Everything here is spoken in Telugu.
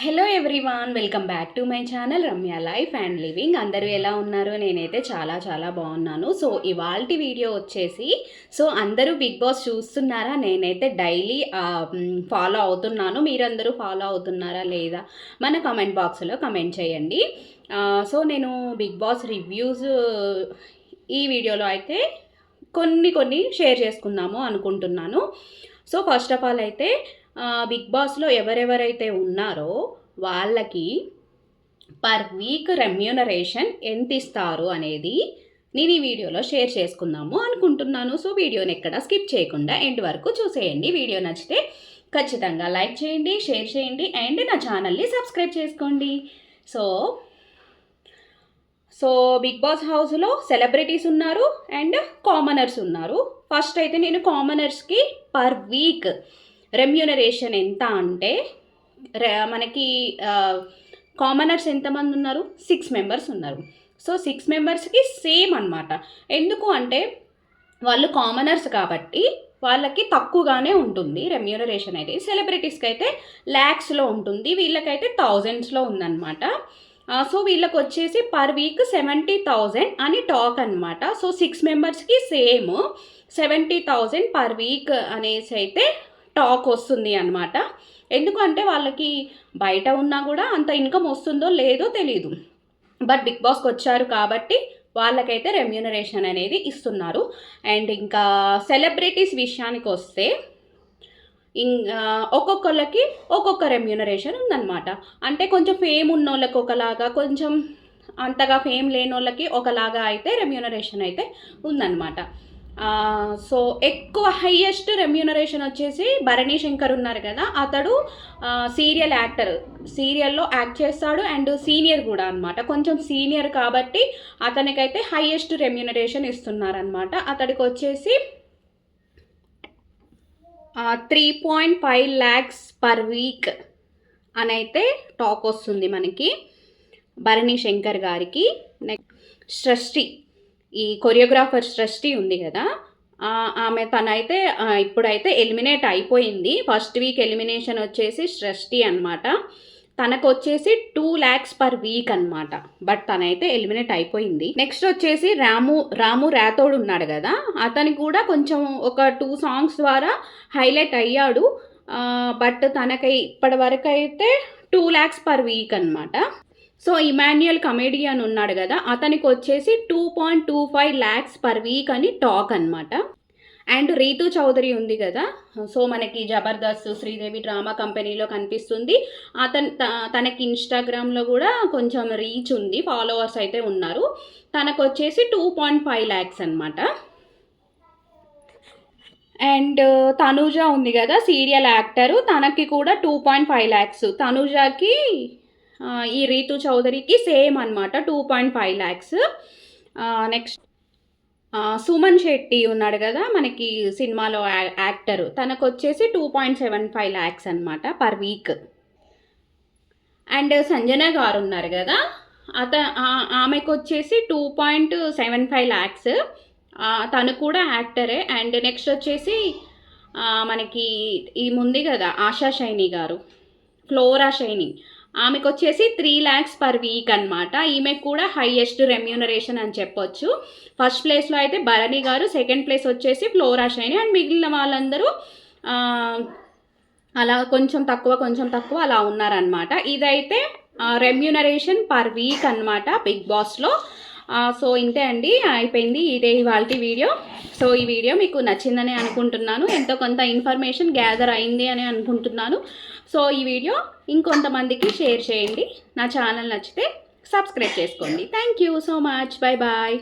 Hello everyone welcome back to my channel Ramya life and living అందరూ ఎలా ఉన్నారు? నేనైతే చాలా చాలా బాగున్నాను. సో ఇవాళ వీడియో వచ్చేసి సో అందరూ బిగ్ బాస్ చూస్తున్నారా? నేనైతే డైలీ ఫాలో అవుతున్నాను. మీరందరూ ఫాలో అవుతున్నారా లేదా? మన కమెంట్ బాక్స్లో కమెంట్ చేయండి. సో నేను బిగ్ బాస్ రివ్యూస్ ఈ వీడియోలో అయితే కొన్ని కొన్ని షేర్ చేసుకుందాము అనుకుంటున్నాను. సో ఫస్ట్ ఆఫ్ ఆల్ అయితే బిగ్ బాస్లో ఎవరెవరైతే ఉన్నారో వాళ్ళకి పర్ వీక్ రెమ్యూనరేషన్ ఎంత ఇస్తారు అనేది నేను ఈ వీడియోలో షేర్ చేసుకుందాము అనుకుంటున్నాను. సో వీడియోని ఎక్కడ స్కిప్ చేయకుండా ఎండ్ వరకు చూసేయండి. వీడియో నచ్చితే ఖచ్చితంగా లైక్ చేయండి షేర్ చేయండి అండ్ నా ఛానల్ని సబ్స్క్రైబ్ చేసుకోండి. సో సో బిగ్ బాస్ హౌస్లో సెలబ్రిటీస్ ఉన్నారు అండ్ కామనర్స్ ఉన్నారు. ఫస్ట్ అయితే నేను కామనర్స్కి పర్ వీక్ రెమ్యూనరేషన్ ఎంత అంటే రె- మనకి కామనర్స్ ఎంతమంది ఉన్నారు? సిక్స్ మెంబర్స్ ఉన్నారు. సో సిక్స్ మెంబర్స్కి సేమ్ అన్నమాట. ఎందుకు అంటే వాళ్ళు కామనర్స్ కాబట్టి వాళ్ళకి తక్కువగానే ఉంటుంది రెమ్యూనరేషన్ అయితే సెలబ్రిటీస్కి అయితే ల్యాక్స్లో ఉంటుంది వీళ్ళకైతే థౌజండ్స్లో ఉందన్నమాట. సో వీళ్ళకి వచ్చేసి పర్ వీక్ సెవెంటీ థౌజండ్ అని టాక్ అనమాట సో సిక్స్ మెంబర్స్కి same seventy thousand per week అనేసి అయితే టాక్ వస్తుంది అనమాట ఎందుకంటే వాళ్ళకి బయట ఉన్నా కూడా అంత ఇన్కమ్ వస్తుందో లేదో తెలియదు బట్ బిగ్ బాస్కి వచ్చారు కాబట్టి వాళ్ళకైతే రెమ్యూనరేషన్ అనేది ఇస్తున్నారు. అండ్ ఇంకా సెలబ్రిటీస్ విషయానికి వస్తే ఒక్కొక్కళ్ళకి ఒక్కొక్క రెమ్యూనరేషన్ ఉందన్నమాట. అంటే కొంచెం ఫేమ్ ఉన్న వాళ్ళకి ఒకలాగా కొంచెం అంతగా ఫేమ్ లేని వాళ్ళకి ఒకలాగా అయితే రెమ్యూనరేషన్ అయితే ఉందన్నమాట. సో ఎక్కువ హయ్యెస్ట్ రెమ్యూనరేషన్ వచ్చేసి భరణి శంకర్ ఉన్నారు కదా అతడు సీరియల్ యాక్టర్ సీరియల్లో యాక్ట్ చేస్తాడు అండ్ సీనియర్ కూడా అనమాట కొంచెం సీనియర్ కాబట్టి అతనికైతే హయ్యెస్ట్ రెమ్యూనరేషన్ ఇస్తున్నారనమాట అతడికి వచ్చేసి three point five lakhs per week అని అయితే టాక్ వస్తుంది మనకి భరణి శంకర్ గారికి. నెక్స్ట్ సృష్టి. ఈ కొరియోగ్రాఫర్ సృష్టి ఉంది కదా ఆమె తనైతే ఇప్పుడైతే ఎలిమినేట్ అయిపోయింది. ఫస్ట్ వీక్ ఎలిమినేషన్ వచ్చేసి సృష్టి అనమాట తనకు వచ్చేసి టూ ల్యాక్స్ పర్ వీక్ అన్నమాట. బట్ తనైతే ఎలిమినేట్ అయిపోయింది. నెక్స్ట్ వచ్చేసి రాము రాము రాథోడ్ ఉన్నాడు కదా అతని కూడా కొంచెం ఒక టూ సాంగ్స్ ద్వారా హైలైట్ అయ్యాడు. బట్ తనకై ఇప్పటి వరకు అయితే టూ ల్యాక్స్ పర్ వీక్ అనమాట సో ఇమాన్యుయల్ కమేడియన్ ఉన్నాడు కదా అతనికి వచ్చేసి two point two five lakhs per week అని టాక్ అనమాట అండ్ రీతు చౌదరి ఉంది కదా సో మనకి జబర్దస్త్ శ్రీదేవి డ్రామా కంపెనీలో కనిపిస్తుంది. అతను త- తనకి ఇన్స్టాగ్రామ్లో కూడా కొంచెం రీచ్ ఉంది ఫాలోవర్స్ అయితే ఉన్నారు. తనకు వచ్చేసి టూ పాయింట్ ఫైవ్ ల్యాక్స్ అనమాట అండ్ uh, తనూజ ఉంది కదా సీరియల్ యాక్టరు తనకి కూడా టూ పాయింట్ ఫైవ్ ల్యాక్స్ తనూజకి ఈ రీతు చౌదరికి సేమ్ అనమాట two point five lakhs. Next Suman Shetty ఉన్నాడు కదా మనకి సినిమాలో యా- యాక్టరు. తనకు వచ్చేసి two point seven five lakhs అనమాట పర్ వీక్. అండ్ సంజన గారు ఉన్నారు కదా అత ఆమెకు వచ్చేసి two point seven five lakhs. తను కూడా యాక్టరే. అండ్ నెక్స్ట్ వచ్చేసి మనకి ఈ ముందు కదా ఆశా షైని గారు. ఫ్లోరా షైని ఆమెకు వచ్చేసి త్రీ ల్యాక్స్ పర్ వీక్ అనమాట ఈమెకు కూడా హైయెస్ట్ రెమ్యూనరేషన్ అని చెప్పొచ్చు. ఫస్ట్ ప్లేస్లో అయితే భరణి గారు సెకండ్ ప్లేస్ వచ్చేసి ఫ్లోరా షైని అండ్ మిగిలిన వాళ్ళందరూ అలా కొంచెం తక్కువ కొంచెం తక్కువ అలా ఉన్నారనమాట ఇదైతే రెమ్యూనరేషన్ పర్ వీక్ అనమాట బిగ్ బాస్లో. సో ఇంతే అండి అయిపోయింది ఇదే ఇవాళ వీడియో. సో ఈ వీడియో మీకు నచ్చిందని అనుకుంటున్నాను. ఎంతో కొంత ఇన్ఫర్మేషన్ గ్యాదర్ అయింది అని అనుకుంటున్నాను. సో ఈ వీడియో ఇంకొంతమందికి షేర్ చేయండి. నా ఛానల్ నచ్చితే సబ్స్క్రైబ్ చేసుకోండి. Thank you so much. Bye bye.